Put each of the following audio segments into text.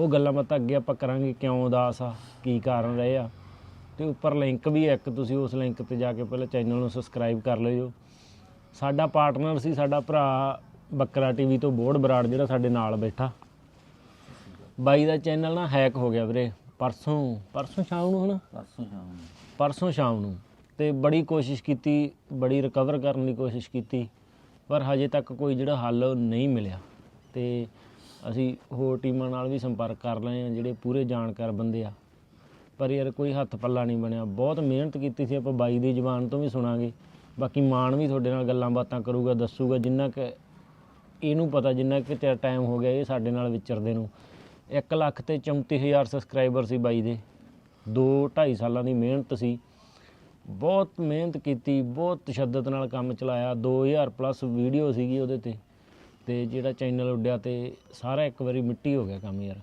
ਉਹ ਗੱਲਾਂ ਬਾਤਾਂ ਅੱਗੇ ਆਪਾਂ ਕਰਾਂਗੇ ਕਿਉਂ ਉਦਾਸ ਆ ਕੀ ਕਾਰਨ ਰਹੇ ਆ। ਤੇ ਉੱਪਰ ਲਿੰਕ ਵੀ ਹੈ ਇੱਕ ਤੁਸੀਂ ਉਸ ਲਿੰਕ ਤੇ ਜਾ ਕੇ ਪਹਿਲਾਂ ਚੈਨਲ ਨੂੰ ਸਬਸਕ੍ਰਾਈਬ ਕਰ ਲਿਓ। ਸਾਡਾ ਪਾਰਟਨਰ ਸੀ ਸਾਡਾ ਭਰਾ ਬੱਕਰਾ ਟੀਵੀ ਤੋਂ ਬੋਰਡ ਬਰਾੜ ਜਿਹੜਾ ਸਾਡੇ ਨਾਲ ਬੈਠਾ। ਬਾਈ ਦਾ ਚੈਨਲ ਨਾ ਹੈਕ ਹੋ ਗਿਆ ਵੀਰੇ ਪਰਸੋਂ ਪਰਸੋਂ ਸ਼ਾਮ ਨੂੰ ਹਨਾ? ਪਰਸੋਂ ਸ਼ਾਮ ਨੂੰ। ਪਰਸੋਂ ਸ਼ਾਮ ਨੂੰ। ਤੇ ਬੜੀ ਕੋਸ਼ਿਸ਼ ਕੀਤੀ ਬੜੀ ਰਿਕਵਰ ਕਰਨ ਦੀ ਕੋਸ਼ਿਸ਼ ਕੀਤੀ ਪਰ ਹਜੇ ਤੱਕ ਕੋਈ ਜਿਹੜਾ ਹੱਲ ਨਹੀਂ ਮਿਲਿਆ। ਤੇ ਅਸੀਂ ਹੋਰ ਟੀਮਾਂ ਨਾਲ ਵੀ ਸੰਪਰਕ ਕਰ ਲਏ ਆ ਜਿਹੜੇ ਪੂਰੇ ਜਾਣਕਾਰ ਬੰਦੇ ਆ। ਪਰ ਯਾਰ ਕੋਈ ਹੱਥ ਪੱਲਾ ਨਹੀਂ ਬਣਿਆ। ਬਹੁਤ ਮਿਹਨਤ ਕੀਤੀ ਸੀ ਆਪਾਂ ਬਾਈ ਦੀ ਜ਼ੁਬਾਨ ਤੋਂ ਵੀ ਸੁਣਾਂਗੇ। ਬਾਕੀ ਮਾਨ ਵੀ ਤੁਹਾਡੇ ਨਾਲ ਗੱਲਾਂ ਬਾਤਾਂ ਕਰੂਗਾ, ਦੱਸੂਗਾ, ਜਿੰਨਾ ਕਿ ਇਹਨੂੰ ਪਤਾ, ਜਿੰਨਾ ਕਿ ਚਿਰ ਟਾਈਮ ਹੋ ਗਿਆ ਇਹ ਸਾਡੇ ਨਾਲ ਵਿਚਰਦੇ ਨੂੰ। 1 ਲੱਖ ਤੇ 34000 ਸਬਸਕ੍ਰਾਈਬਰ ਸੀ ਬਾਈ ਦੇ। 2 2.5 ਸਾਲਾਂ ਦੀ ਮਿਹਨਤ ਸੀ। ਬਹੁਤ ਮਿਹਨਤ ਕੀਤੀ, ਬਹੁਤ ਤਸ਼ੱਦਦ ਨਾਲ ਕੰਮ ਚਲਾਇਆ। 2000 ਪਲੱਸ ਵੀਡੀਓ ਸੀਗੀ ਉਹਦੇ ਤੇ। ਤੇ ਜਿਹੜਾ ਚੈਨਲ ਉੱਡਿਆ ਤੇ ਸਾਰਾ ਇੱਕ ਵਾਰੀ ਮਿੱਟੀ ਹੋ ਗਿਆ ਕੰਮ ਯਾਰ।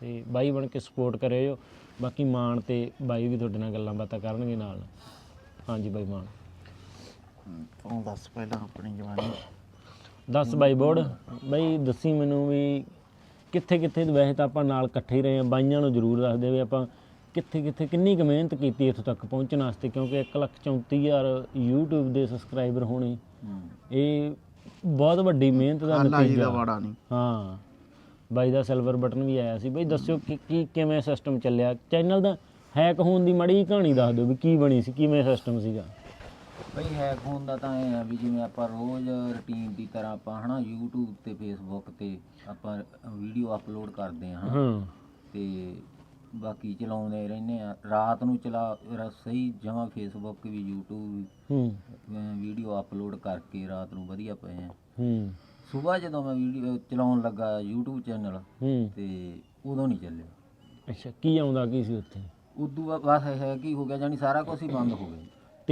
ਤੇ ਬਾਈ ਬਣ ਕੇ ਸਪੋਰਟ ਕਰਿਓ ਬਾਕੀ ਮਾਨ ਤੇ ਬਾਈ ਵੀ ਤੁਹਾਡੇ ਨਾਲ ਗੱਲਾਂ ਬਾਤਾਂ ਕਰਨਗੇ ਨਾਲ। ਹਾਂਜੀ ਬਾਈ ਮਾਨ। ਤੂੰ ਦੱਸ ਪਹਿਲਾਂ ਆਪਣੀ ਜਵਾਨੀ। ਦੱਸ ਬਾਈ ਬੋੜ। ਬਾਈ ਦੱਸੀ ਮੈਨੂੰ ਵੀ ਕਿੱਥੇ ਕਿੱਥੇ ਵੈਸੇ ਤਾਂ ਆਪਾਂ ਨਾਲ ਇਕੱਠੇ ਹੀ ਰਹੇ ਆ ਬਾਈਆਂ ਨੂੰ ਜ਼ਰੂਰ ਦੱਸਦੇ ਵੀ ਆਪਾਂ ਕਿੱਥੇ ਕਿੱਥੇ ਕਿੰਨੀ ਕੁ ਮਿਹਨਤ ਕੀਤੀ ਇੱਥੋਂ ਤੱਕ ਪਹੁੰਚਣ ਵਾਸਤੇ। ਕਿਉਂਕਿ 134000 YouTube ਦੇ ਸਬਸਕ੍ਰਾਈਬਰ ਹੋਣੇ। ਇਹ ਬਹੁਤ ਵੱਡੀ ਮਿਹਨਤ ਦਾ ਹਾਲਾ ਜੀ ਦਾ ਨਤੀਜਾ ਵਾੜਾ ਨਹੀਂ। ਹਾਂ। ਬਾਈ ਦਾ ਸਿਲਵਰ ਬਟਨ ਵੀ ਆਇਆ ਸੀ। ਬਾਈ ਦੱਸਿਓ ਕਿ ਕੀ ਕਿਵੇਂ ਸਿਸਟਮ ਚੱਲਿਆ? ਚੈਨਲ ਦਾ ਹੈਕ ਹੋਣ ਦੀ ਮੜੀ ਕਹਾਣੀ ਦੱਸ ਦਿਓ ਵੀ ਕੀ ਬਣੀ ਸੀ ਕਿਵੇਂ ਸਿਸਟਮ ਸੀਗਾ। ਬਈ ਹੈਕ ਹੋਣ ਦਾ ਤਾਂ ਇਹ ਆ ਵੀ ਜਿਵੇਂ ਆਪਾਂ ਰੋਜ਼ ਰੁਟੀਨ ਦੀ ਤਰ੍ਹਾਂ ਆਪਾਂ ਹਨਾ YouTube ਤੇ Facebook ਤੇ ਆਪਾਂ ਵੀਡੀਓ ਅਪਲੋਡ ਕਰਦੇ ਹਾਂ। ਹਨਾ। ਹਾਂ। ਤੇ ਬਾਕੀ ਚਲਾਉਂਦੇ ਰਹਿੰਦੇ ਆ। ਰਾਤ ਨੂੰ ਚਲਾ ਰ- ਸਹੀ ਜਮਾ ਫੇਸਬੁੱਕ ਵੀ YouTube ਹੂੰ। ਵੀਡੀਓ ਅਪਲੋਡ ਕਰਕੇ ਰਾਤ ਨੂੰ ਵਧੀਆ ਪਏ ਆ। ਹੂੰ। ਸਵੇਰ ਜਦੋਂ ਮੈਂ ਵੀਡੀਓ ਚਲਾਉਣ ਲੱਗਾ YouTube ਚੈਨਲ ਹੂੰ। ਤੇ ਉਦੋਂ ਨਹੀਂ ਚੱਲਿਆ। ਅੱਛਾ ਕੀ ਆਉਂਦਾ ਕੀ ਸੀ ਉੱਥੇ? ਉਦੋਂ ਬਾਅਦ ਬਸ ਇਹ ਹੈ ਕੀ ਹੋ ਗਿਆ ਜਾਨੀ ਸਾਰਾ ਕੁਝ ਹੀ ਬੰਦ ਹੋ ਗਿਆ।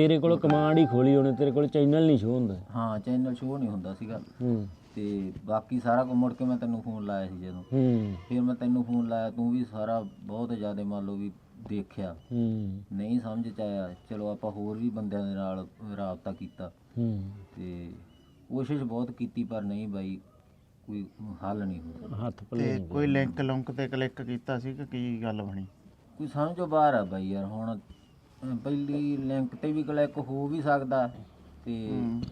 ਤੇਰੇ ਕੋਲ ਕਮਾਂਡ ਹੀ ਖੋਲੀ ਉਹਨੇ ਤੇਰੇ ਕੋਲ ਚੈਨਲ ਨਹੀਂ ਸ਼ੋ ਹੁੰਦਾ। ਹਾਂ ਚੈਨਲ ਸ਼ੋਅ ਨਹੀਂ ਹੁੰਦਾ ਸੀਗਾ। ਹੂੰ। ਤੇ ਬਾਕੀ ਸਾਰਾ ਕੁਝ ਮੁੜ ਕੇ ਮੈਂ ਤੈਨੂੰ ਫੋਨ ਲਾਇਆ ਸੀ ਜਦੋਂ। ਹੂੰ। ਫਿਰ ਮੈਂ ਤੈਨੂੰ ਫੋਨ ਲਾਇਆ ਤੂੰ ਵੀ ਸਾਰਾ ਬਹੁਤ ਜ਼ਿਆਦਾ ਮੰਨ ਲਓ ਵੀ ਦੇਖਿਆ। ਹੂੰ। ਨਹੀਂ ਸਮਝ ਚ ਆਇਆ ਚਲੋ ਆਪਾਂ ਹੋਰ ਵੀ ਬੰਦਿਆਂ ਦੇ ਨਾਲ ਰਾਬਤਾ ਕੀਤਾ। ਹੂੰ। ਤੇ ਕੋਸ਼ਿਸ਼ ਬਹੁਤ ਕੀਤੀ ਪਰ ਨਹੀਂ ਬਾਈ ਕੋਈ ਹੱਲ ਨਹੀਂ ਹੋਇਆ। ਹੱਥ ਪੱਲੇ ਤੇ ਨਹੀਂ ਕੋਈ ਲਿੰਕ ਲੁੰਕ ਤੇ ਕਲਿੱਕ ਕੀਤਾ ਸੀ ਕਿ ਕੀ ਗੱਲ ਬਣੀ? ਕੋਈ ਸਮਝੋ ਬਾਹਰ ਆ ਬਾਈ ਯਾਰ ਹੁਣ ਪਹਿਲੀ ਲਿੰਕ ਤੇ ਵੀ ਕਲਿੱਕ ਹੋ ਵੀ ਸਕਦਾ ਤੇ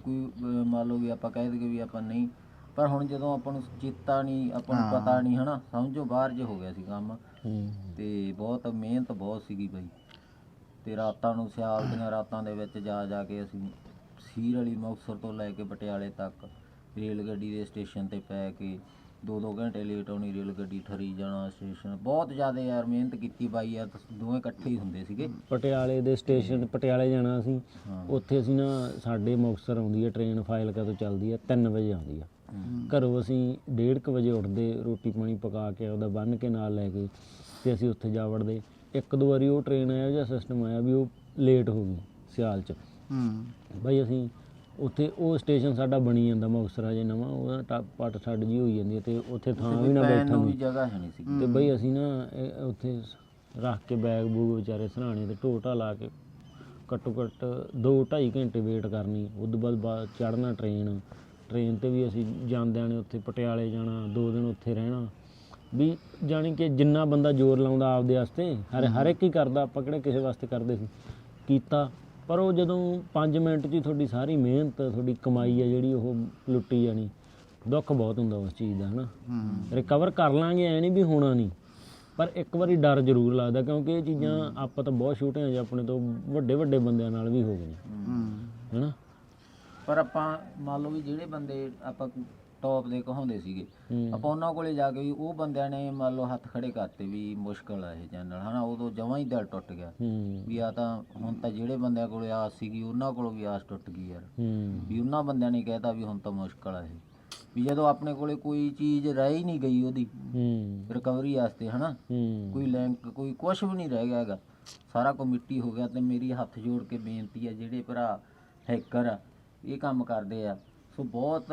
ਕੋਈ ਅਹ ਮੰਨ ਲਓ ਵੀ ਆਪਾਂ ਕਹਿ ਦਈਏ ਵੀ ਆਪਾਂ ਨਹੀਂ ਪਰ ਹੁਣ ਜਦੋਂ ਆਪਾਂ ਨੂੰ ਚੇਤਾ ਨਹੀਂ ਆਪਾਂ ਨੂੰ ਪਤਾ ਨਹੀਂ ਹਨਾ ਸਮਝੋ ਬਾਹਰ ਜੇ ਹੋ ਗਿਆ ਸੀ ਕੰਮ। ਤੇ ਬਹੁਤ ਮਿਹਨਤ ਬਹੁਤ ਸੀਗੀ ਬਾਈ। ਤੇ ਰਾਤਾਂ ਨੂੰ ਸਿਆਲ ਦੀਆਂ ਰਾਤਾਂ ਦੇ ਵਿੱਚ ਜਾ ਜਾ ਕੇ ਅਸੀਂ ਸੀਰ ਵਾਲੀ ਮੁਕਤਸਰ ਤੋਂ ਲੈ ਕੇ ਪਟਿਆਲੇ ਤੱਕ ਰੇਲ ਗੱਡੀ ਦੇ ਸਟੇਸ਼ਨ ਤੇ ਪੈ ਕੇ ਦੋ ਦੋ ਘੰਟੇ ਲੇਟ ਆਉਣੀ ਰੇਲ ਗੱਡੀ ਠਰੀ ਜਾਣਾ ਸਟੇਸ਼ਨ ਬਹੁਤ ਜ਼ਿਆਦਾ ਯਾਰ ਮਿਹਨਤ ਕੀਤੀ ਬਾਈ ਯਾਰ ਦੋਵੇਂ ਇਕੱਠੇ ਹੀ ਹੁੰਦੇ ਸੀਗੇ। ਪਟਿਆਲੇ ਦੇ ਸਟੇਸ਼ਨ ਪਟਿਆਲੇ ਜਾਣਾ ਸੀ ਹਾਂ। ਉੱਥੇ ਅਸੀਂ ਨਾ ਸਾਡੇ ਮੁਕਤਸਰ ਆਉਂਦੀ ਹੈ ਟ੍ਰੇਨ ਫਾਈਲ ਤੋਂ ਚੱਲਦੀ ਹੈ? 3 ਵਜੇ ਆਉਂਦੀ ਆ। ਘਰੋਂ ਅਸੀਂ 1:30 ਵਜੇ ਉੱਠਦੇ ਰੋਟੀ ਪਾਣੀ ਪਕਾ ਕੇ ਉਹਦਾ ਬੰਨ ਕੇ ਨਾਲ ਲੈ ਕੇ ਤੇ ਅਸੀਂ ਉੱਥੇ ਜਾ ਵੜਦੇ। ਇੱਕ ਦੋ ਵਾਰੀ ਉਹ ਟ੍ਰੇਨ ਆਇਆ ਜਾਂ ਸਿਸਟਮ ਆਇਆ ਵੀ ਉਹ ਲੇਟ ਹੋ ਗਈ ਸਿਆਲ ਚ। ਹੂੰ। ਬਾਈ ਅਸੀਂ ਉੱਥੇ ਉਹ ਸਟੇਸ਼ਨ ਸਾਡਾ ਬਣੀ ਜਾਂਦਾ ਮੁਕਤਸਰ ਜੇ ਨਵਾਂ ਉਹਦਾ ਟੱਪ ਪੱਟ ਛੱਡ ਜੀ ਹੋਈ ਜਾਂਦੀ ਹੈ ਤੇ ਉੱਥੇ ਥਾਂ ਵੀ ਨਾ ਬੈਠਣ ਨੂੰ ਵੀ ਜਗ੍ਹਾ ਹੈ ਨਹੀਂ ਸੀ ਤੇ ਬਈ ਅਸੀਂ ਨਾ ਇਹ ਉੱਥੇ ਰੱਖ ਕੇ ਬੈਗ ਬੂਗ ਵਿਚਾਰੇ ਸਰਾਣੇ ਤੇ ਢੋਟਾ ਲਾ ਕੇ ਘੱਟੋ ਘੱਟ 2.5 ਘੰਟੇ ਵੇਟ ਕਰਨੀ। ਉਦੋਂ ਬਾਅਦ ਬਾਅਦ ਚੜਨਾ ਟ੍ਰੇਨ। ਟ੍ਰੇਨ ਤੇ ਵੀ ਅਸੀਂ ਜਾਂਦਿਆਂ ਨੇ ਉੱਥੇ ਪਟਿਆਲੇ ਜਾਣਾ ਦੋ ਦਿਨ ਉੱਥੇ ਰਹਿਣਾ। ਵੀ ਜਾਣੀ ਕਿ ਜਿੰਨਾ ਬੰਦਾ ਜ਼ੋਰ ਲਾਉਂਦਾ ਆਪਦੇ ਵਾਸਤੇ ਹਰ ਹਰ ਇੱਕ ਹੀ ਕਰਦਾ ਆਪਾਂ ਕਿਹੜਾ ਕਿਸੇ ਵਾਸਤੇ ਕਰਦੇ ਸੀ? ਕੀਤਾ। ਪਰ ਉਹ ਜਦੋਂ 5 ਮਿੰਟ 'ਚ ਹੀ ਤੁਹਾਡੀ ਸਾਰੀ ਮਿਹਨਤ ਤੁਹਾਡੀ ਕਮਾਈ ਹੈ ਜਿਹੜੀ ਉਹ ਲੁੱਟੀ ਜਾਣੀ ਦੁੱਖ ਬਹੁਤ ਹੁੰਦਾ ਉਸ ਚੀਜ਼ ਦਾ ਹਨਾ? ਰਿਕਵਰ ਕਰ ਲਾਂਗੇ ਐ ਨਹੀਂ ਵੀ ਹੋਣਾ ਨਹੀਂ ਪਰ ਇੱਕ ਵਾਰੀ ਡਰ ਜ਼ਰੂਰ ਲੱਗਦਾ ਕਿਉਂਕਿ ਇਹ ਚੀਜ਼ਾਂ ਆਪਾਂ ਤਾਂ ਬਹੁਤ ਛੋਟੇ ਹਾਂ ਜੀ ਆਪਣੇ ਤੋਂ ਵੱਡੇ ਵੱਡੇ ਬੰਦਿਆਂ ਨਾਲ ਵੀ ਹੋ ਗਈਆਂ ਹੂੰ। ਹੈਨਾ? ਪਰ ਆਪਾਂ ਮੰਨ ਲਓ ਵੀ ਜਿਹੜੇ ਬੰਦੇ ਆਪਾਂ ਟੌਪ ਦੇ ਕਹਾਉਂਦੇ ਸੀਗੇ। ਆਪਾਂ ਉਹਨਾਂ ਕੋਲੇ ਜਾ ਕੇ ਵੀ ਉਹ ਬੰਦਿਆਂ ਨੇ ਮੰਨ ਲਓ ਹੱਥ ਖੜੇ ਕਰਤੇ ਵੀ ਮੁਸ਼ਕਲ ਆ ਇਹ ਚੈਨਲ ਹਨਾ? ਉਦੋਂ ਜਮਾਂ ਹੀ ਦਿਲ ਟੁੱਟ ਗਿਆ ਵੀ ਆ ਤਾਂ ਹੁਣ ਤਾਂ ਜਿਹੜੇ ਬੰਦਿਆਂ ਕੋਲੇ ਆਸ ਸੀਗੀ ਉਹਨਾਂ ਕੋਲੋਂ ਵੀ ਆਸ ਟੁੱਟ ਗਈ ਯਾਰ। ਵੀ ਉਹਨਾਂ ਬੰਦਿਆਂ ਨੇ ਕਹਿਤਾ ਵੀ ਹੁਣ ਤਾਂ ਮੁਸ਼ਕਲ ਆ ਇਹ। ਵੀ ਜਦੋਂ ਆਪਣੇ ਕੋਲੇ ਕੋਈ ਚੀਜ਼ ਰਹਿ ਹੀ ਨਹੀਂ ਗਈ ਉਹਦੀ ਰਿਕਵਰੀ ਵਾਸਤੇ ਹਨਾ? ਕੋਈ ਲਿੰਕ ਕੋਈ ਕੁਝ ਵੀ ਨਹੀਂ ਰਹਿ ਗਿਆ ਹੈਗਾ। ਸਾਰਾ ਕੁਝ ਮਿੱਟੀ ਹੋ ਗਿਆ ਤੇ ਮੇਰੀ ਹੱਥ ਜੋੜ ਕੇ ਬੇਨਤੀ ਹੈ ਜਿਹੜੇ ਭਰਾ ਹੈਕਰ ਆ ਇਹ ਕੰਮ ਕਰਦੇ ਆ। ਸੋ ਬਹੁਤ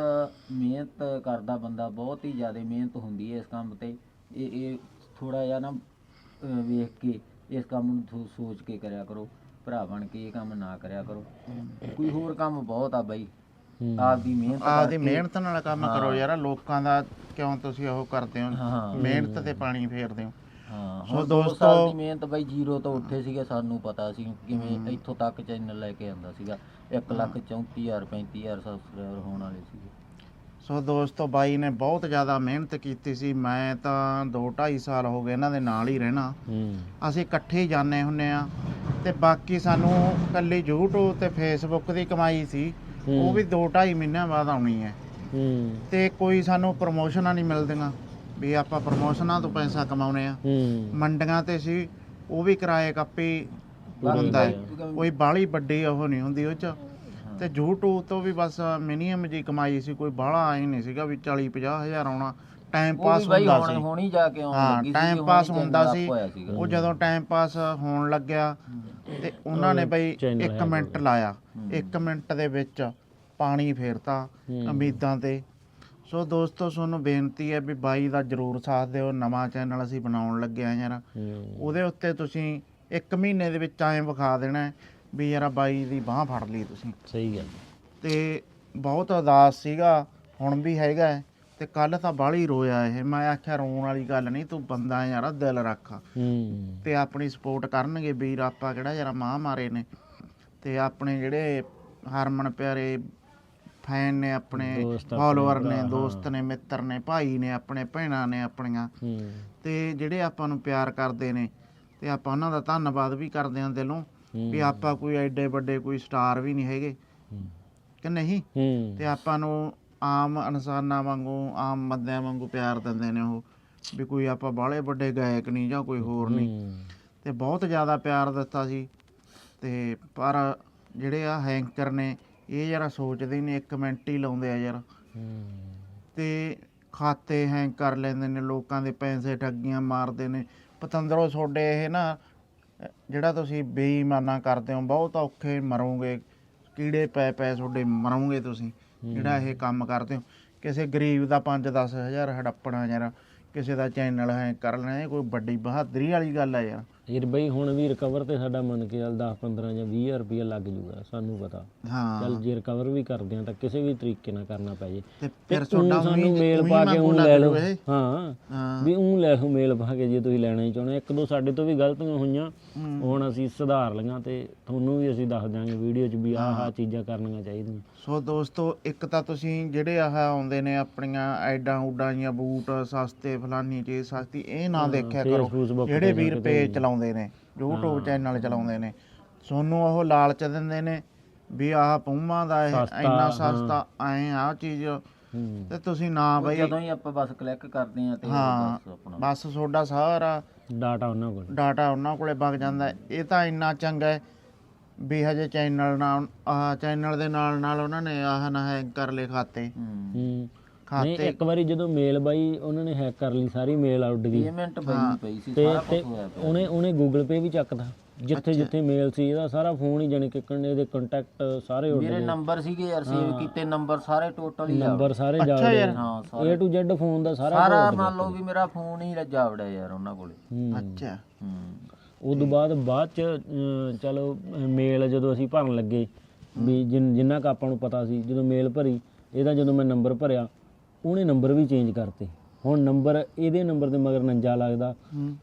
ਮਿਹਨਤ ਕਰਦਾ ਬੰਦਾ ਬਹੁਤ ਹੀ ਜ਼ਿਆਦਾ ਮਿਹਨਤ ਹੁੰਦੀ ਹੈ ਇਸ ਕੰਮ ਤੇ। ਇਹ ਇਹ ਥੋੜਾ ਜਿਹਾ ਨਾ ਵੇਖ ਕੇ ਇਸ ਕੰਮ ਨੂੰ ਥੋ- ਸੋਚ ਕੇ ਕਰਿਆ ਕਰੋ। ਭਰਾ ਬਣ ਕੇ ਇਹ ਕੰਮ ਨਾ ਕਰਿਆ ਕਰੋ। ਕੋਈ ਹੋਰ ਕੰਮ ਬਹੁਤ ਆ ਬਾਈ। ਆਪਦੀ ਮਿਹਨਤ ਆਪਦੀ ਮਿਹਨਤ ਨਾਲ ਕੰਮ ਕਰੋ ਯਾਰ ਲੋਕਾਂ ਦਾ ਕਿਉਂ ਤੁਸੀਂ ਉਹ ਕਰਦੇ ਹਾਂ। ਮਿਹਨਤ ਤੇ ਪਾਣੀ ਫੇਰਦੇ ਹੋ। ਹਾਂ ਸੋ ਹੁਣ ਦੋਸਤੋ- ਸਾਲ ਦੀ ਮਿਹਨਤ ਬਾਈ ਜ਼ੀਰੋ ਤੋਂ ਉੱਠੇ ਸੀਗੇ ਸਾਨੂੰ ਪਤਾ ਸੀ ਕਿਵੇਂ ਇੱਥੋਂ ਤੱਕ ਚੈਨਲ ਲੈ ਕੇ ਆਂਦਾ ਸੀਗਾ। 1 ਲੱਖ 34000 35000 ਸਬਸਕ੍ਰਾਈਬਰ ਹੋਣ ਵਾਲੇ ਸੀਗੇ। ਸੋ ਦੋਸਤੋ ਬਾਈ ਨੇ ਬਹੁਤ ਜ਼ਿਆਦਾ ਮਿਹਨਤ ਕੀਤੀ ਸੀ। ਮੈਂ ਤਾਂ 2 2.5 ਸਾਲ ਹੋ ਗਏ ਇਹਨਾਂ ਦੇ ਨਾਲ ਹੀ ਰਹਿਣਾ। ਹੂੰ। ਅਸੀਂ ਇਕੱਠੇ ਹੀ ਜਾਂਦੇ ਹੁੰਨੇ ਆ ਤੇ ਬਾਕੀ ਸਾਨੂੰ ਕੱਲੀ YouTube ਤੇ Facebook ਦੀ ਕਮਾਈ ਸੀ। ਉਹ ਵੀ 2 2.5 ਮਹੀਨਿਆਂ ਬਾਅਦ ਆਉਣੀ ਹੈ। ਹੂੰ। ਤੇ ਕੋਈ ਸਾਨੂੰ ਪ੍ਰਮੋਸ਼ਨਾਂ ਨਹੀਂ ਮਿਲਦੀਆਂ। ਵੀ ਆਪਾਂ ਪ੍ਰਮੋਸ਼ਨਾਂ ਤੋਂ ਪੈਸਾ ਕਮਾਉਨੇ ਆ। ਹੂੰ। ਮੰਡੀਆਂ ਤੇ ਸੀ ਉਹ ਵੀ ਕਿਰਾਏ ਕਾਪੀ ਹੁੰਦਾ ਹੈ। ਕੋਈ ਬਾਹਲੀ ਵੱਡੀ ਉਹ ਨਹੀਂ ਹੁੰਦੀ ਉਹ ਚ। ਤੇ YouTube ਤੋਂ ਵੀ ਬਸ ਮਿਨੀਮਮ ਜੀ ਕਮਾਈ ਸੀ ਕੋਈ ਬਾਹਲਾ ਆਈ ਨਹੀਂ ਸੀਗਾ ਵੀ 40 50 ਹਜ਼ਾਰ ਆਉਣਾ। ਟਾਈਮ ਉਹ ਪਾਸ ਵੀ ਬਾਈ ਹੁੰਦਾ ਹੁਣ ਸੀ। ਹੁਣੀ ਜਾ ਕੇ ਆਉਣ ਹਾਂ ਲੱਗੀ ਸੀ ਟਾਈਮ ਪਾਸ ਹੁੰਦਾ ਸੀ। ਉਹ ਜਦੋਂ ਟਾਈਮ ਪਾਸ ਹੋਣ ਲੱਗਿਆ ਤੇ ਉਹਨਾਂ ਨੇ ਬਈ channel 1 hack ਮਿੰਟ ਲਾਇਆ। 1 ਮਿੰਟ ਦੇ ਵਿੱਚ ਪਾਣੀ ਫੇਰਤਾ। ਉਮੀਦਾਂ ਤੇ। ਸੋ ਦੋਸਤੋ ਤੁਹਾਨੂੰ ਬੇਨਤੀ ਹੈ ਵੀ ਬਾਈ ਦਾ ਜਰੂਰ ਸਾਥ ਦਿਓ ਨਵਾਂ ਚੈਨਲ ਅਸੀਂ ਬਣਾਉਣ ਲੱਗੇ ਆ ਯਾਰ। ਉਹਦੇ ਉੱਤੇ ਤੁਸੀਂ 1 ਮਹੀਨੇ ਦੇ ਵਿੱਚ ਐਂ ਵਿਖਾ ਦੇਣਾ ਵੀ ਯਾਰ ਬਾਈ ਦੀ ਬਾਹ ਫੜ ਲਈ ਤੁਸੀਂ। ਸਹੀ ਗੱਲ। ਤੇ ਬਹੁਤ ਉਦਾਸ ਸੀਗਾ ਹੁਣ ਵੀ ਹੈਗਾ ਤੇ ਕੱਲ ਤਾਂ ਬਾਹਲੀ ਰੋਇਆ ਇਹ। ਮੈਂ ਆਖਿਆ ਰੋਣ ਵਾਲੀ ਗੱਲ ਨਹੀਂ ਤੂੰ ਬੰਦਾ ਯਾਰ ਦਿਲ ਰੱਖ। ਹੂੰ। ਤੇ ਆਪਣੀ ਸਪੋਰਟ ਕਰਨਗੇ ਵੀਰ ਆਪਾਂ ਕਿਹੜਾ ਯਾਰ ਮਾਂ ਮਾਰੇ ਨੇ। ਤੇ ਆਪਣੇ ਜਿਹੜੇ ਹਰਮਨ ਪਿਆਰੇ ਫੈਨ ਨੇ ਆਪਣੇ ਦੋਸਤ ਆਪਣੇ ਫਾਲੋਅਰ ਨੇ ਭਰਾ, ਦੋਸਤ ਨੇ ਮਿੱਤਰ ਨੇ ਭਾਈ ਨੇ ਆਪਣੇ ਭੈਣਾਂ ਨੇ ਆਪਣੀਆਂ। ਹੂੰ। ਤੇ ਜਿਹੜੇ ਆਪਾਂ ਨੂੰ ਪਿਆਰ ਕਰਦੇ ਨੇ ਤੇ ਆਪਾਂ ਉਹਨਾਂ ਦਾ ਧੰਨਵਾਦ ਵੀ ਕਰਦੇ ਹਾਂ ਦਿਲੋਂ ਵੀ ਆਪਾਂ ਕੋਈ ਐਡੇ ਵੱਡੇ ਕੋਈ ਸਟਾਰ ਵੀ ਨਹੀਂ ਹੈਗੇ। ਹੂੰ। ਕਿ ਨਹੀਂ? ਹੂੰ। ਤੇ ਆਪਾਂ ਨੂੰ ਆਮ ਇਨਸਾਨਾਂ ਵਾਂਗੂ ਆਮ ਬੰਦਿਆਂ ਵਾਂਗੂ ਪਿਆਰ ਦਿੰਦੇ ਨੇ ਉਹ। ਵੀ ਕੋਈ ਆਪਾਂ ਬਾਹਲੇ ਵੱਡੇ ਗਾਇਕ ਨਹੀਂ ਜਾਂ ਕੋਈ ਹੋਰ ਨਹੀਂ। ਹੂੰ। ਤੇ ਬਹੁਤ ਜ਼ਿਆਦਾ ਪਿਆਰ ਦਿੱਤਾ ਸੀ। ਤੇ ਪਰ ਜਿਹੜੇ ਆ ਹੈਂਕਰ ਨੇ ਇਹ ਜਰਾ ਸੋਚਦੇ ਨਹੀਂ ਇੱਕ ਮਿੰਟ ਹੀ ਲਾਉਂਦੇ ਆ ਯਾਰ। ਤੇ ਖਾਤੇ ਹੈਂਗ ਕਰ ਲੈਂਦੇ ਨੇ ਲੋਕਾਂ ਦੇ ਪੈਸੇ ਠੱਗੀਆਂ ਮਾਰਦੇ ਨੇ। ਪਤੰਦਰੋ ਤੁਹਾਡੇ ਇਹ ਨਾ ਜਿਹੜਾ ਤੁਸੀਂ ਬੇਈਮਾਨਾ ਕਰਦੇ ਹੋ ਬਹੁਤ ਔਖੇ ਮਰੋਗੇ। ਕੀੜੇ ਪੈ ਪੈ ਤੁਹਾਡੇ ਮਰੋਗੇ ਤੁਸੀਂ ਜਿਹੜਾ ਇਹ ਕੰਮ ਕਰਦੇ ਹੋ। ਕਿਸੇ ਗਰੀਬ ਦਾ 5-10 ਹਜ਼ਾਰ ਹੜੱਪਣਾ ਯਾਰ ਕਿਸੇ ਦਾ ਚੈਨਲ ਹੈ ਕਰ ਲੈਣਾ ਇਹ ਕੋਈ ਵੱਡੀ ਬਹਾਦਰੀ ਵਾਲੀ ਗੱਲ ਆ ਯਾਰ। ਯਾਰ ਬਈ ਹੁਣ ਵੀ ਰਿਕਵਰ ਤੇ ਸਾਡਾ ਮੰਨ ਕੇ ਚੱਲ 10 15 ਜਾਂ 20000 ਰੁਪਏ ਲੱਗ ਜੂਗਾ ਸਾਨੂੰ ਪਤਾ। ਹਾਂ। ਚੱਲ ਜੇ ਰਿਕਵਰ ਵੀ ਕਰਦੇ ਆ ਤਾਂ ਕਿਸੇ ਵੀ ਤਰੀਕੇ ਨਾਲ ਕਰਨਾ ਪੈ ਜੇ। ਤੇ ਫਿਰ ਤੁਹਾਡਾ ਸਾਨੂੰ ਮੇਲ ਪਾ ਕੇ ਉਹ ਲੈ ਲਓ। ਹਾਂ। ਵੀ ਉਹ ਲੈ ਲਓ ਮੇਲ ਪਾ ਕੇ ਜੇ ਤੁਸੀਂ ਲੈਣਾ ਹੀ ਚਾਹੁੰਦੇ ਇੱਕ ਦੋ ਸਾਡੇ ਤੋਂ ਵੀ ਗਲਤੀਆਂ ਹੋਈਆਂ। ਹੁਣ ਅਸੀਂ ਸੁਧਾਰ ਲਈਆਂ ਤੇ ਤੁਹਾਨੂੰ ਵੀ ਅਸੀਂ ਦੱਸ ਦਿਆਂਗੇ ਵੀਡੀਓ 'ਚ ਵੀ ਆਹ ਆਹ ਚੀਜ਼ਾਂ ਕਰਨੀਆਂ ਚਾਹੀਦੀਆਂ। ਸੋ ਦੋਸਤੋ ਇੱਕ ਤਾਂ ਤੁਸੀਂ ਜਿਹੜੇ ਆਹ ਆਉਂਦੇ ਨੇ ਆਪਣੀਆਂ ਐਡਾਂ ਉਡਾਂ ਜਾਂ ਬੂਟ ਸਸਤੇ ਫਲਾਨੀ ਚੀਜ਼ ਸਸਤੀ ਇਹ ਨਾ ਦੇਖਿਆ ਕਰੋ। ਜਿਹੜੇ ਵੀਰ ਜਾਂ ਪੇਜ ਚਲਾਉਂਦੇ ਨੇ YouTube ਚੈਨਲ ਚਲਾਉਂਦੇ ਨੇ। ਸੋਨੂੰ ਉਹ ਲਾਲਚ ਦਿੰਦੇ ਨੇ ਵੀ ਆਹ ਪੂਮਾ ਦਾ ਇਹ ਇੰਨਾ ਸਸਤਾ ਐ ਆਹ ਚੀਜ਼। ਤੇ ਤੁਸੀਂ ਨਾ ਬਈ ਜਦੋਂ ਹੀ ਆਪਾਂ ਬਸ ਕਲਿੱਕ ਕਰਦੇ ਆ ਤੇ ਹਾਂ ਬਸ ਆਪਣਾ। ਬਸ ਤੁਹਾਡਾ ਸਾਰਾ ਡਾਟਾ ਉਹਨਾਂ ਕੋਲ। ਡਾਟਾ ਉਹਨਾਂ ਕੋਲੇ ਵਗ ਜਾਂਦਾ। ਇਹ ਤਾਂ ਇੰਨਾ ਚੰਗਾ ਹੈ ਵੀ ਹਜੇ ਚੈਨਲ ਨਾਲ ਆਹ ਚੈਨਲ ਦੇ ਨਾਲ ਨਾਲ ਉਹਨਾਂ ਨੇ ਆਹ ਨਾ ਹੈਕ ਕਰ ਲਏ ਖਾਤੇ। ਹੂੰ। ਨਹੀਂ ਖਾਤੇ। ਇੱਕ ਵਾਰੀ ਜਦੋਂ ਮੇਲ ਬਾਈ ਉਹਨਾਂ ਨੇ ਹੈਕ ਕਰ ਲਈ ਸਾਰੀ ਮੇਲ ਉੱਡ ਗਈ ਪੇਮੈਂਟ ਬਣੀ ਪਈ ਸੀ ਤੇ ਸਾਰਾ ਤੇ ਕੁਝ ਹੋਇਆ ਪਿਆ। ਉਹਨੇ ਉਹਨੇ ਗੂਗਲ ਪੇ ਵੀ ਚੱਕਦਾ ਜਿੱਥੇ ਜਿੱਥੇ ਮੇਲ ਸੀ ਇਹਦਾ ਸਾਰਾ ਫੋਨ ਹੀ ਜਾਣੀ ਕਿ ਕੰਨੇ ਦੇ ਕੰਟੈਕਟ ਸਾਰੇ ਉੱਡ ਮੇਰੇ ਗਏ। ਨੰਬਰ ਸੀਗੇ ਯਾਰ ਸੇਵ ਕੀਤੇ ਨੰਬਰ ਸਾਰੇ ਟੋਟਲ ਹੀ ਆ। ਨੰਬਰ ਸਾਰੇ ਅੱਛਾ ਜਾ ਯਾਰ। ਹਾਂ A to Z ਫੋਨ ਦਾ ਸਾਰਾ ਸਾਰਾ ਮੰਨ ਲਓ ਵੀ ਮੇਰਾ ਫੋਨ ਹੀ ਰੱਜਾ ਵੜਿਆ ਯਾਰ ਉਹਨਾਂ ਕੋਲੇ। ਹੂੰ। ਅੱਛਾ। ਹੂੰ। ਉਸ ਤੋਂ ਬਾਅਦ ਬਾਅਦ ਚ ਅਮ, ਚਲੋ ਮੇਲ ਜਦੋਂ ਅਸੀਂ ਭਰਨ ਲੱਗੇ ਵੀ ਜਿਨ- ਜਿੰਨਾ ਕ ਆਪਾਂ ਨੂੰ ਪਤਾ ਸੀ ਜਦੋਂ ਮੇਲ ਭਰੀ ਇਹਦਾ ਜਦੋਂ ਮੈਂ ਨੰਬਰ ਭਰਿਆ ਉਹਨੇ ਨੰਬਰ ਵੀ ਚੇਂਜ ਕਰਤੇ। ਹੁਣ ਨੰਬਰ ਇਹਦੇ ਨੰਬਰ ਦੇ ਮਗਰ ਨੰਜਾ ਲੱਗਦਾ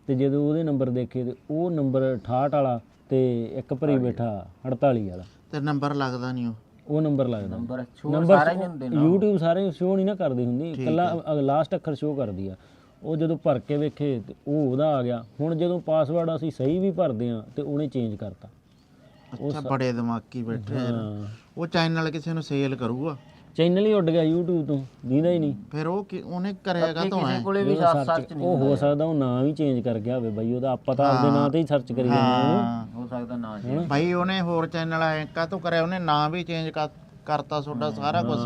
ਤੇ ਜਦੋਂ ਉਹਦੇ ਨੰਬਰ ਦੇਖੇ ਤੇ ਉਹ ਨੰਬਰ 68 ਵਾਲਾ ਤੇ ਇੱਕ ਭਰੀ ਬੈਠਾ 48 ਵਾਲਾ। ਤੇ ਨੰਬਰ ਲੱਗਦਾ ਨਹੀਂ ਉਹ? ਉਹ ਨੰਬਰ ਲੱਗਦਾ। ਨੰਬਰ ਸਾਰਾ ਹੁੰਦੇ ਨਾ। YouTube ਸਾਰੇ ਸ਼ੋ ਨਹੀਂ ਨਾ ਕਰਦੀ ਹੁੰਦੀ। ਇਕੱਲਾ ਲਾਸਟ ਅੱਖਰ ਸ਼ੋ ਕਰਦੀ ਆ। ਉਹ ਜਦੋਂ ਭਰ ਕੇ ਵੇਖੇ ਤੇ ਉਹ ਉਹਦਾ ਆ ਗਿਆ। ਹੁਣ ਜਦੋਂ ਪਾਸਵਰਡ ਅਸੀਂ ਸਹੀ ਵੀ ਭਰਦੇ ਆ ਤੇ ਉਹਨੇ ਚੇਂਜ ਕਰਤਾ। ਅੱਛਾ ਬੜੇ ਦਿਮਾਗੀ ਬੈਠੇ ਉਹ ਚੈਨਲ ਕਿਸੇ ਨੂੰ ਸੇਲ ਕਰੂਗਾ? ਚੈਨਲ ਹੀ ਉੱਡ ਗਿਆ YouTube ਤੋਂ ਦੀਦਾ ਹੀ ਨਹੀਂ। ਫਿਰ ਉਹ ਕਿ ਉਹਨੇ ਕਰਿਆਗਾ ਤਾਂ ਕਿਸੇ ਕੋਲੇ ਵੀ ਸਰਚ search- ਨਹੀਂ ਉਹ ਹੋ ਸਕਦਾ ਉਹ ਨਾਂ ਵੀ ਚੇਂਜ ਕਰ ਗਿਆ ਹੋਵੇ ਬਾਈ ਉਹਦਾ ਆਪਾਂ ਤਾਂ ਆਪਦੇ ਨਾਂ ਤੇ ਹੀ ਸਰਚ ਕਰੀ ਜਾਂਦੇ ਹਾਂ। ਹਾਂ। ਹੋ ਸਕਦਾ ਨਾ ਜੀ ਭਾਈ ਉਹਨੇ ਹੋਰ ਚੈਨਲ ਐ ਕਾਤੋਂ ਕਰਿਆ? ਉਹਨੇ ਨਾਂ ਵੀ ਚੇਂਜ ਕਰਤਾ ਤੁਹਾਡਾ ਸਾਰਾ ਕੁਝ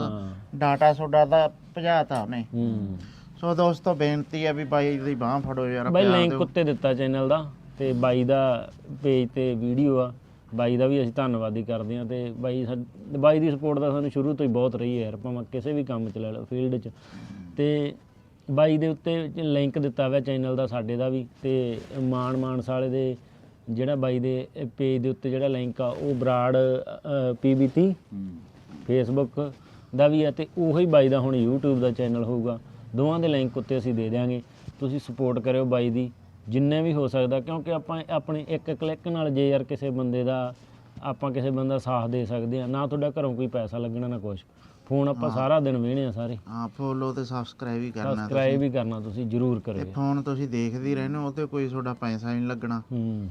ਡਾਟਾ ਤੁਹਾਡਾ ਦਾ ਭਜਾਤਾ ਉਹਨੇ। ਹੂੰ। ਸੋ ਦੋਸਤੋ ਬੇਨਤੀ ਹੈ ਵੀ ਬਾਈ ਦੀ ਬਾਹ ਫੜੋ ਯਾਰ ਬਾਈ ਪਿਆਰ ਲਿੰਕ ਦਿਓ। ਉੱਤੇ ਦਿੱਤਾ ਚੈਨਲ ਦਾ ਤੇ ਬਾਈ ਦਾ ਪੇਜ ਤੇ ਵੀਡੀਓ ਆ। ਬਾਈ ਦਾ ਵੀ ਅਸੀਂ ਧੰਨਵਾਦੀ ਕਰਦੇ ਹਾਂ ਤੇ ਬਾਈ ਸਾ- ਬਾਈ ਦੀ ਸਪੋਰਟ ਤਾਂ ਸਾਨੂੰ ਸ਼ੁਰੂ ਤੋਂ ਹੀ ਬਹੁਤ ਰਹੀ ਹੈ ਯਾਰ, ਭਾਵੇਂ ਕਿਸੇ ਵੀ ਕੰਮ ਚ ਲੈ ਲਓ ਫੀਲਡ 'ਚ। ਤੇ ਬਾਈ ਦੇ ਉੱਤੇ ਲਿੰਕ ਦਿੱਤਾ ਹੋਇਆ ਚੈਨਲ ਦਾ ਸਾਡੇ ਦਾ ਵੀ ਤੇ ਮਾਨ ਮਾਨਸ ਵਾਲੇ ਦੇ ਜਿਹੜਾ ਬਾਈ ਦੇ ਪੇਜ ਦੇ ਉੱਤੇ ਜਿਹੜਾ ਲਿੰਕ ਆ, ਉਹ ਬਰਾੜ ਪੀਬੀਟੀ ਹੂੰ ਫੇਸਬੁੱਕ ਦਾ ਵੀ ਹੈ ਤੇ ਉਹੀ ਬਾਈ ਦਾ ਹੁਣ YouTube ਦਾ ਚੈਨਲ ਹੋਊਗਾ। ਦੋਵਾਂ ਦੇ ਲਿੰਕ ਉੱਤੇ ਅਸੀਂ ਦੇ ਦਿਆਂਗੇ। ਤੁਸੀਂ ਸਪੋਰਟ ਕਰਿਓ ਬਾਈ ਦੀ। ਜਿੰਨੇ ਵੀ ਹੋ ਸਕਦਾ ਕਿਉਂਕਿ ਆਪਾਂ ਆਪਣੇ ਇੱਕ ਕਲਿੱਕ ਨਾਲ ਜੇ ਯਾਰ ਕਿਸੇ ਬੰਦੇ ਦਾ ਆਪਾਂ ਕਿਸੇ ਬੰਦੇ ਦਾ ਸਾਥ ਦੇ ਸਕਦੇ ਆ ਨਾ ਤੁਹਾਡਾ ਘਰੋਂ ਕੋਈ ਪੈਸਾ ਲੱਗਣਾ ਨਾ ਕੁਛ। ਫੋਨ ਆਪਾਂ ਸਾਰਾ ਦਿਨ ਵੇਹਣੇ ਆ ਸਾਰੇ। ਹਾਂ ਫੋਲੋ ਤੇ ਸਬਸਕ੍ਰਾਈਬ ਵੀ ਕਰਨਾ ਸਬਸਕ੍ਰਾਈਬ ਵੀ ਕਰਨਾ ਤੁਸੀਂ ਜਰੂਰ ਤੇ ਕਰਿਓ ਫੋਨ ਤੁਸੀਂ ਦੇਖਦੇ ਹੀ ਰਹਿੰਦੇ ਹੋ ਉਹ ਤੇ ਕੋਈ ਤੁਹਾਡਾ ਪੈਸਾ ਨਹੀਂ ਲੱਗਣਾ। ਹੂੰ।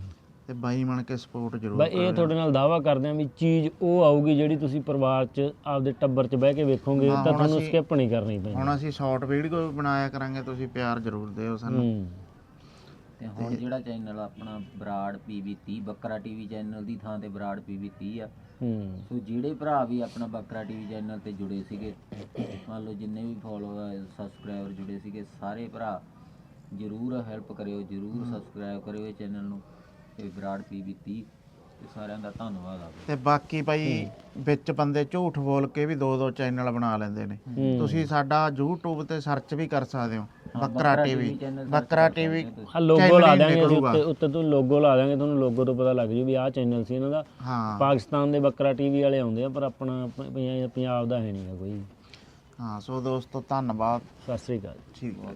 ਤੇ ਬਾਈ ਬਣ ਕੇ ਸਪੋਰਟ ਜ਼ਰੂਰ ਬਈ ਇਹ ਤੁਹਾਡੇ ਨਾਲ ਦਾਵਾ ਕਰਦੇ ਆ ਵੀ ਚੀਜ਼ ਉਹ ਆਊਗੀ ਜਿਹੜੀ ਤੁਸੀਂ ਪਰਿਵਾਰ 'ਚ ਆਪਦੇ ਟੱਬਰ 'ਚ ਬਹਿ ਕੇ ਵੇਖੋਗੇ ਹਾਂ, ਤਾਂ ਤੁਹਾਨੂੰ ਸਕਿਪ ਨਹੀਂ ਕਰਨੀ ਪੈਣੀ। ਹੁਣ ਅਸੀਂ ਸ਼ਾਰਟ ਵੀਡੀਓ ਬਣਾਇਆ ਕਰਾਂਗੇ ਤੁਸੀਂ ਪਿਆਰ ਜ਼ਰੂਰ ਦਿਓ ਸਾਨੂੰ। ਹੂੰ। ਤੇ ਹੁਣ ਜਿਹੜਾ ਚੈਨਲ ਆਪਣਾ ਬਰਾੜ ਪੀਵੀ 30 ਬੱਕਰਾ ਟੀਵੀ ਚੈਨਲ ਦੀ ਥਾਂ ਤੇ ਬਰਾੜ ਪੀਵੀ 30 ਆ। ਹੂੰ। ਸੋ ਜਿਹੜੇ ਭਰਾ ਵੀ ਆਪਣਾ ਬੱਕਰਾ ਟੀਵੀ ਚੈਨਲ ਤੇ ਜੁੜੇ ਸੀਗੇ ਮੰਨ ਲਓ ਜਿੰਨੇ ਵੀ ਫੋਲੋਅਰ ਸਬਸਕ੍ਰਾਈਬਰ ਜੁੜੇ ਸੀਗੇ ਸਾਰੇ ਭਰਾ ਜਰੂਰ ਹੈਲਪ ਕਰਿਓ ਜਰੂਰ ਸਬਸਕ੍ਰਾਈਬ ਕਰਿਓ ਇਹ ਚੈਨਲ ਨੂੰ। ਤੇ ਵਿਰਾਟ ਪੀਵੀ 30 ਤੇ ਸਾਰਿਆਂ ਦਾ ਧੰਨਵਾਦ ਆ ਤੇ ਬਾਕੀ ਭਾਈ ਵਿੱਚ ਬੰਦੇ ਝੂਠ ਬੋਲ ਕੇ ਵੀ ਦੋ ਦੋ ਚੈਨਲ ਬਣਾ ਲੈਂਦੇ ਨੇ। ਤੁਸੀਂ ਸਾਡਾ YouTube ਤੇ ਸਰਚ ਵੀ ਕਰ ਸਕਦੇ ਹੋ ਬੱਕਰਾ ਟੀਵੀ। ਬੱਕਰਾ ਕਰ ਟੀਵੀ ਆ ਲੋਗੋ ਲਾ ਦਾਂਗੇ ਅਸੀਂ। ਉੱਤੇ ਉੱਤੇ ਤੋਂ ਲੋਗੋ ਲਾ ਦਾਂਗੇ ਤੁਹਾਨੂੰ ਲੋਗੋ ਤੋਂ ਪਤਾ ਲੱਗ ਜੂ ਵੀ ਆਹ ਚੈਨਲ ਸੀ ਇਹਨਾਂ ਦਾ। ਹਾਂ। ਪਾਕਿਸਤਾਨ ਦੇ ਬੱਕਰਾ ਟੀਵੀ ਵਾਲੇ ਆਉਂਦੇ ਆ ਪਰ ਆਪਣਾ ਪੰਜਾਬ ਦਾ ਹੈ ਨਹੀਂਗਾ ਕੋਈ। ਹਾਂ ਸੋ ਦੋਸਤੋ ਧੰਨਵਾਦ। ਸਤਿ ਸ੍ਰੀ ਅਕਾਲ। ਠੀਕ ਹੈ